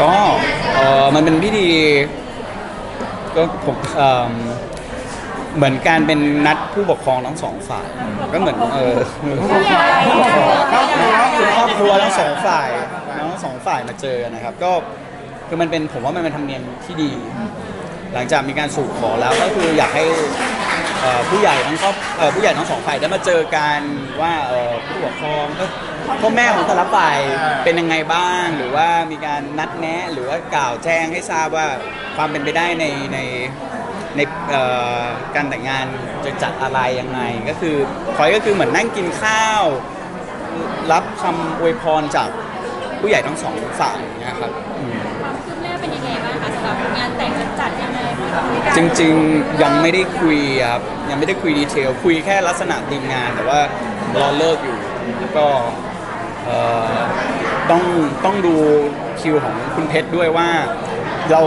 ก็เออมันเป็นพิธีก็ผมเอิ่มเหมือนการเป็นนัดผู้ปกครองทั้งสองฝ่าย ก็เหมือนเออครองคือครอบครัวทั้งสองฝ่ายทั้งสองฝ่ายมาเจอนนะครับ ก็คือมันเป็นผมว่ามันเป็นธรรมเนียมที่ดี หลังจากมีการสู่ขอแล้วก็คืออยากให้เอ่อผู้ใหญ่ทั้งครอบเอ่อผู้ใหญ่ทั้งสองฝ่ายได้มาเจอกันว่าเอ่อผู้ปกครองก็ พ่อแม่ของแต่ละฝ่ายเป็นยังไงบ้าง หรือว่ามีการนัดแนะหรือว่ากล่าวแจ้งให้ทราบว่าความเป็นไปได้ในในในเอ่อการแต่งงานจะจัดอะไรยังไง ก็คือคอยก็คือเหมือนนั่งกินข้าว รับคำอวยพรจากผู้ใหญ่ทั้งสองฝ่ายนะครับอืมความคืบหน้าเป็นยังไงบ้างคะสำหรับงานแต่งจะจัดยังไงบ้างจริงๆยังไม่ได้คุยครับยังไม่ได้คุยดีเทลคุยแค่ลักษณะทีมงาน แต่ว่ารอเลิกอยู่แล้วก็ เอ่อต้องต้องดูคิวของคุณเพชรด้วยว่าเรา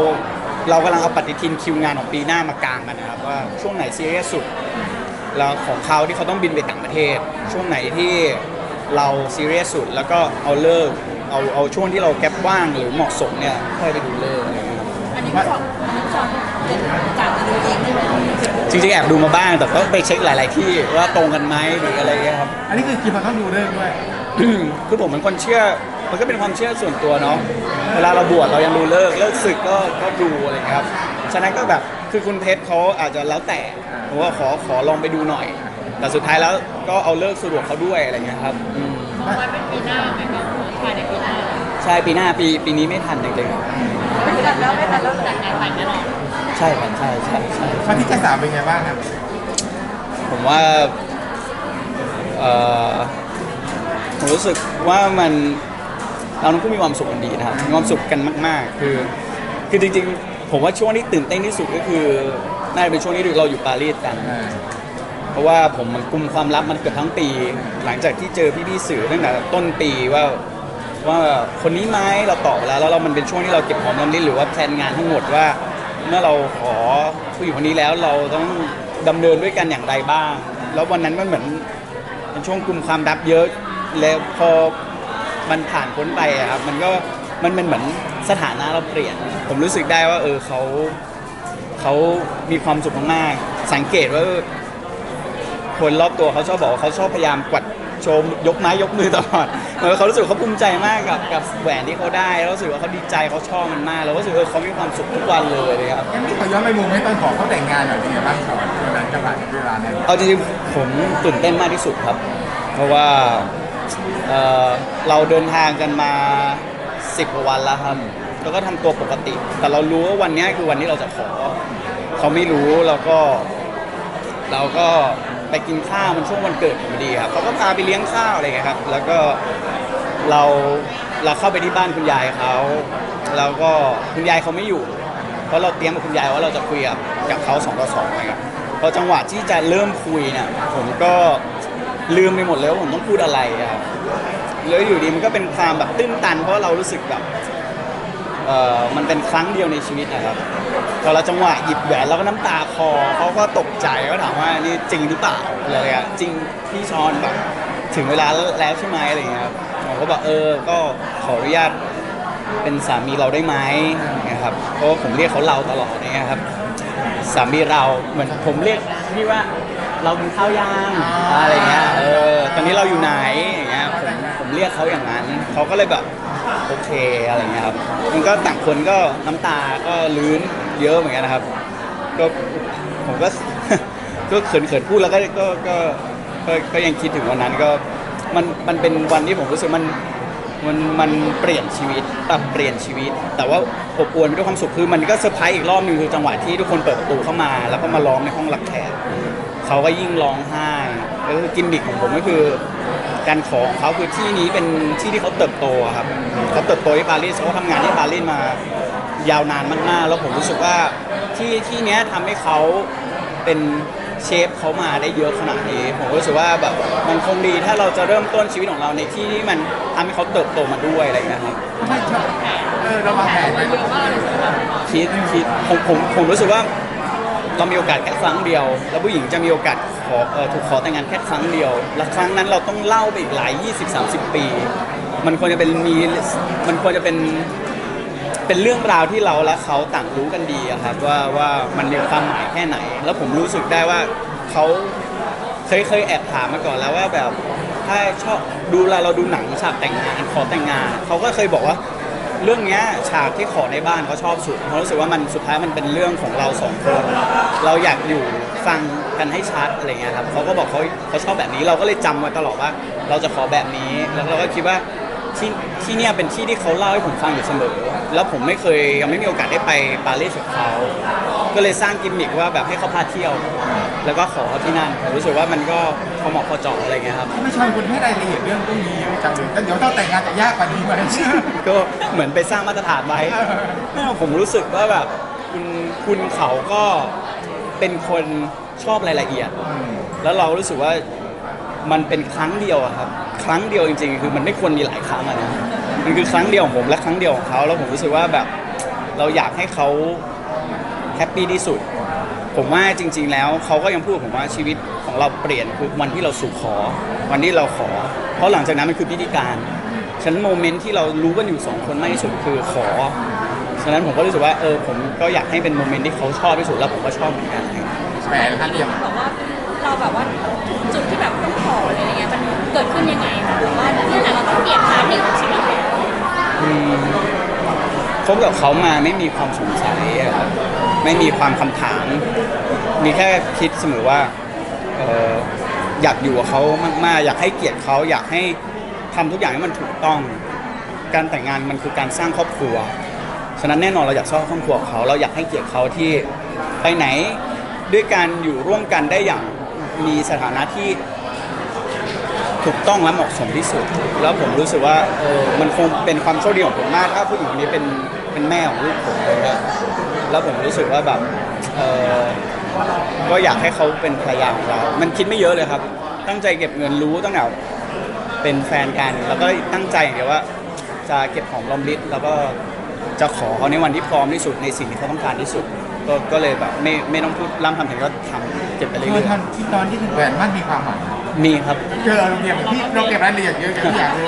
เรากำลังเอาปฏิทินคิวงานของปีหน้ามากางกันนะครับว่าช่วงไหนซีเรียสสุดแล้วของเขาที่เขาต้องบินไปต่างประเทศ ช่วงไหนที่เราซีเรียสสุดแล้วก็เอาเลิกเอาเอาช่วงที่เราแก๊ปว่างหรือเหมาะสมเนี่ยค่อยไปดูเลิกอะไรอย่างเงี้ยครับ อันนี้ก็สอบอันนี้สอบเป็นการดูเองได้ไหม จริงๆแอบดูมาบ้างแต่ก็ไปเช็คหลาย ๆ ที่ว่าตรงกันไหมหรืออะไรเงี้ยครับ อันนี้คือคิมมาต้องดูเรื่องด้วยคือผมเป็นคนเชื่อ มันก็เป็นความเชื่อส่วนตัวเนาะ เวลาเราบวชเรายังดูเลิกษ์เลิกศึกก็ก็ดูอะไรเงี้ยครับ ฉะนั้นก็แบบ คือคุณเพชรเขาอาจจะแล้วแต่ผมว่าขอขอลองไปดูหน่อย แต่สุดท้ายแล้วก็เอาเลิกษ์สะดวกเขาด้วยอะไรเงี้ยครับอืมมองไว้เป็นปีหน้าไหมคะภายในปีหน้า ใช่ปีหน้าปีปีนี้ไม่ทันจริงไม่ทันแล้วไม่ทันแล้วจัดงานแต่งแน่นอนๆใช่ครับใช่ใช่ใช่ วันที่เจ้าสาวเป็นไงบ้างครับผมว่าเอ่อผมรู้สึกว่ามันเราทั้งคู่มีความสุขกันดีนะครับมีความสุขกันมาก ๆ คือ คือจริงๆ ผมว่าช่วงที่ตื่นเต้นที่สุดก็คือน่าจะเป็นช่วงที่เราอยู่ปารีสกันเพราะว่าผมมันกุมความลับมันเกือบทั้งปี หลังจากที่เจอพี่ๆสื่อตั้งแต่ต้นปีว่า ว่าคนนี้ไหมเราตอบแล้วแล้วเรามันเป็นช่วงที่เราเก็บหอมรอมริบหรือว่าแพลนงานทั้งหมดว่า เมื่อเราขอผู้หญิงคนนี้แล้วเราต้องดำเนินด้วยกันอย่างไรบ้าง แล้ววันนั้นมันเหมือนเป็นช่วงกลุ่มความลับเยอะ แล้วพอมันผ่านพ้นไปอะครับมันก็มันเป็นเหมือนสถานะเราเปลี่ยน ผมรู้สึกได้ว่า เออเขาเขามีความสุขมากๆสังเกตว่าคนรอบตัวเขาชอบบอกว่าเขาชอบพยายามกวัด โชมยกไม้ยกมือตลอดเออเขารู้สึกว่าเขาภูมิใจมากกับกับแหวนที่เขาได้แล้วรู้สึกว่าเขาดีใจเขาชอบมันมากแล้วรู้สึกว่าเออเขามีความสุขทุกวันเลยครับงั้นนี่ขอย้อนไปมุมให้ตอนขอเขาแต่งงานหน่อยเป็นไงบ้างก่อนตอนนั้นจังหวะเวลานั้นเอาจริงๆผมตื่นเต้นมากที่สุดครับ เพราะว่าเอ่อเราเดินทางกันมาสิบกว่าวันแล้วครับแล้วก็ทำตัวปกติ แต่เรารู้ว่าวันเนี้ยคือวันที่เราจะขอ เขาไม่รู้แล้วก็ เราก็ ไปกินข้าวมันช่วงวันเกิดผมพอดีครับเขาก็พาไปเลี้ยงข้าวอะไรเงี้ยครับแล้วก็เราเราเข้าไปที่บ้านคุณยายเขาแล้วก็คุณยายเขาไม่อยู่ เพราะเราเตรียมกับคุณยายว่าเราจะคุยกับกับเขาสองต่อสองนะครับพอจังหวะที่จะเริ่มคุยเนี่ยผมก็ลืมไปหมดเลยว่าผมต้องพูดอะไรครับแล้วอยู่ดีมันก็เป็นความแบบตื้นตัน เพราะเรารู้สึกแบบ เอ่อมันเป็นครั้งเดียวในชีวิตนะครับพอเราจังหวะหยิบแหวนแล้วก็น้ำตาคอเขาก็ตกใจก็ถามว่านี่จริงหรือเปล่าอะไรอะจริงพี่ชอนแบบถึงเวลาแล้วใช่ไหมอะไรอย่างเงี้ยครับผมก็บอกเออก็ขออนุญาตเป็นสามีเราได้ไหมนะครับเพราะว่าผมเรียกเขาเราตลอดเนี่ยครับ สามีเราเหมือนผมเรียกพี่ว่าเรากินข้าวย่างอะไรเงี้ยเออตอนนี้เราอยู่ไหนอย่างเงี้ยผมผมเรียกเขาอย่างนั้นเขาก็เลยแบบ โอเคอะไรเงี้ยครับ มันก็ต่างคนก็น้ำตาก็ลื้นเยอะเหมือนกันนะครับ ก็ผมก็ ก็เขินเขินๆพูดแล้วก็ก็ก็ก็ก็ยังคิดถึงวันนั้นก็มันมันเป็นวันที่ผมรู้สึกมันมันมันเปลี่ยนชีวิตปรับเปลี่ยนชีวิต แต่ว่าอบอวลไปด้วยความสุขคือมันก็เซอร์ไพรส์อีกรอบหนึ่งคือจังหวะที่ทุกคนเปิดประตูเข้ามา แล้วก็มาร้องในห้องรับแขกเขาก็ยิ่งร้องไห้แล้วก็กิมมิคของผมก็คือ การขอของเขาคือที่นี้เป็นที่ที่เขาเติบโตอะครับเขาเติบโตที่ปารีสเขาทำงานที่ปารีสมายาวนานมากๆ แล้วผมรู้สึกว่าที่ที่เนี้ยทำให้เขาเป็นเชฟเขามาได้เยอะขนาดนี้ ผมรู้สึกว่าแบบมันคงดีถ้าเราจะเริ่มต้นชีวิตของเราในที่ที่มันทำให้เขาเติบโตมาด้วยอะไรอย่างเงี้ยครับไม่ชอบเออเราวางแผนไว้เยอะมากเลยใช่ไหมคะคิดคิดผมผมผมรู้สึกว่า เรามีโอกาสแค่ครั้งเดียว แล้วผู้หญิงจะมีโอกาสขออถูกขอแต่งงานแค่ครั้งเดียว และครั้งนั้นเราต้องเล่าไปอีกหลาย 20 30 ปี มันควรจะเป็นมีมันควรจะเป็นเป็นเรื่องราวที่เราและเขาต่างรู้กันดีอะครับว่าว่ามันมีความหมายแค่ไหน แล้วผมรู้สึกได้ว่าเขาเคยเคยแอบถามมาก่อนแล้วว่าแบบถ้าชอบดูเวลาเราดูหนังฉากแต่งงานขอแต่งงานเขาก็เคยบอกว่า เรื่องเนี้ยฉากที่ขอในบ้านเขาชอบสุดเพราะรู้สึกว่ามันสุดท้ายมันเป็นเรื่องของเราสองคนเราอยากอยู่ฟังกันให้ชัดอะไรเงี้ยครับเขาก็บอกเขาเขาชอบแบบนี้เราก็เลยจำไว้ตลอดว่า เราจะขอแบบนี้แล้วเราก็คิดว่าที่ที่เนี่ยเป็นที่ที่เขาเล่าให้ผมฟังอยู่เสมอ แล้วผมไม่เคยยังไม่มีโอกาสได้ไปปารีสกับเขา ก็เลยสร้างกิมมิคว่าแบบให้เขาพาเที่ยว แล้วก็ขอที่นั่นผมรู้สึกว่ามันก็พอเหมาะพอเจาะอะไรเงี้ยครับไม่ชวนคุณให้รายละเอียดเรื่องพวกนี้เยอะจังเลยแต่เดี๋ยวต้องแต่งงานจะยากกว่านี้ไหมก็เหมือนไปสร้างมาตรฐานไว้ผมรู้สึกว่าแบบคุณคุณเขาก็เป็นคนชอบรายละเอียด แล้วเรารู้สึกว่ามันเป็นครั้งเดียวอะครับครั้งเดียวจริงๆ คือมันไม่ควรมีหลายครั้งอะนะมันคือครั้งเดียวของผมและครั้งเดียวของเขาแล้วผมรู้สึกว่าแบบเราอยากให้เขา แฮปปี้ที่สุด ผมว่าจริง ๆ แล้วเขาก็ยังพูดกับผมว่าชีวิตของเราเปลี่ยนคือวันที่เราสู่ขอ วันที่เราขอ เพราะหลังจากนั้นมันคือพิธีการฉะนั้นโมเมนต์ที่เรารู้กันอยู่สองคนมากที่สุดคือขอฉะนั้นผมก็รู้สึกว่าเออผมก็อยากให้เป็นโมเมนต์ที่เขาชอบที่สุดแล้วผมก็ชอบเหมือนกันแหมท่านเดียวบอกว่าเราแบบว่าจุดที่แบบต้องขออะไรเงี้ยมันเกิดขึ้นยังไงคะแบบว่าเนี่ยเราต้องเปลี่ยนพาร์ทหนึ่งของชีวิตแล้วอืม คบกับเขามาไม่มีความสงสัยอะครับไม่มีความคำถาม มีแค่คิดเสมอว่าเอออยากอยู่กับเขามากๆ อยากให้เกียรติเขาอยากให้ทำทุกอย่างให้มันถูกต้อง การแต่งงานมันคือการสร้างครอบครัว ฉะนั้นแน่นอนเราอยากสร้างครอบครัวของเขา เราอยากให้เกียรติเขาที่ไปไหน ด้วยการอยู่ร่วมกันได้อย่างมีสถานะที่ ถูกต้องและเหมาะสมที่สุด แล้วผมรู้สึกว่าเออมันคงเป็นความโชคดีของผมมากถ้าผู้หญิงคนนี้เป็นเป็นแม่ของลูกผมนะครับแล้วผมรู้สึกว่าแบบเออก็อยากให้เขาเป็นภรรยาของเรา มันคิดไม่เยอะเลยครับ ตั้งใจเก็บเงินรู้ตั้งแต่เป็นแฟนกัน แล้วก็ตั้งใจอย่างเดียวว่า จะเก็บหอมรอมริบแล้วก็จะขอเขาในวันที่พร้อมที่สุดในสิ่งที่เขาต้องการที่สุด ก็ก็เลยแบบไม่ไม่ต้องพูดล่ำทำถึงก็ทำเก็บไปเรื่คือยท่านที่ตอนที่ถึงแหวนมั่นมีความหมาย มีครับ เจอเราเรียนพี่เราเก็บรายละเอียดเยอะๆอยากรู้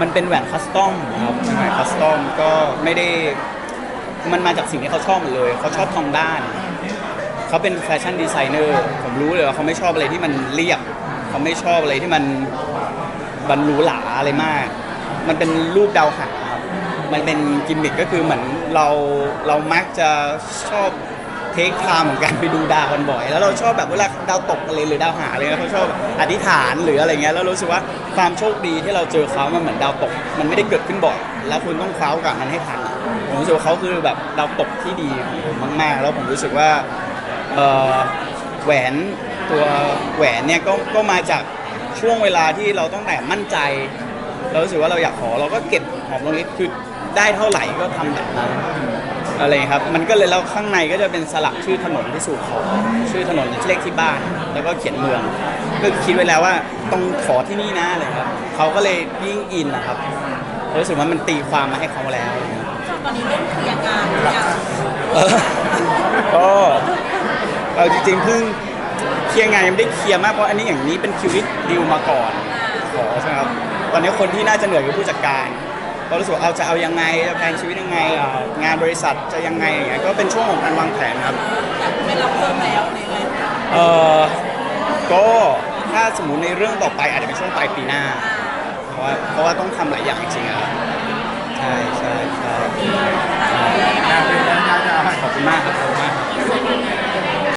มันเป็นแหวนคัสตอมครับเป็นแหวนคัสตอมก็ไม่ได้ มันมาจากสิ่งที่เขาชอบหมดเลย เขาชอบทองด้าน เขาเป็นแฟชั่นดีไซเนอร์ ผมรู้เลยว่าเขาไม่ชอบอะไรที่มันเรียบ เขาไม่ชอบอะไรที่มันบรรลุหลาอะไรมาก มันเป็นรูปดาวหางครับ มันเป็นกิมมิคก็คือเหมือนเราเรามักจะชอบเทคไทม์ของการไปดูดาวกันบ่อย แล้วเราชอบแบบเวลาดาวตกอะไรหรือดาวหางอะไรเงี้ยเขาชอบอธิษฐานหรืออะไรเงี้ยแล้วรู้สึกว่าความโชคดีที่เราเจอเขามันเหมือนดาวตก มันไม่ได้เกิดขึ้นบ่อย แล้วคุณต้องคว้ากาสนั้นให้ทันผมรู้สึกว่าเขาคือแบบดาวตกที่ดีของผมมาก ๆ แล้วผมรู้สึกว่าแหวนตัวแหวนเนี่ยก็ก็มาจากช่วงเวลาที่เราต้องแต่มั่นใจ เรารู้สึกว่าเราอยากขอเราก็เก็บหอมรอมริบคือได้เท่าไหร่ก็ทำแบบนั้น อะไรครับ มันก็เลยแล้วข้างในก็จะเป็นสลักชื่อถนนที่สู่ขอ ชื่อถนนเลขที่บ้าน แล้วก็เขียนเมือง ก็คิดไว้แล้วว่าต้องขอที่นี่นะอะไรครับเขาก็เลยยิ่งอินนะครับรู้สึกว่ามันตีความมาให้เขาแล้วตอนนี้เริ่มเคลียร์งานหรือยังเออก็เอาจริงๆเพิ่งเคลียร์งานยังไม่ได้เคลียร์มากเพราะอันนี้อย่างนี้เป็นคิวที่ดิวมาก่อนขอใช่ไหมครับตอนนี้คนที่น่าจะเหนื่อยคือผู้จัดการ เรารู้สึกว่าเอาจะเอายังไงจะแพลนชีวิตยังไงงานบริษัทจะยังไงอย่างเงี้ยก็เป็นช่วงของการวางแผนครับไม่รับเพิ่มแล้วเลยไหเออก็ถ้าสมมติในเรื่องต่อไปอาจจะเป็นช่วงปลายปีหน้า เพราะว่าเพราะว่าต้องทำหลายอย่างจริงๆอะใช่ใช่ใช่ขอบคุณมากครับขอบคุณมาก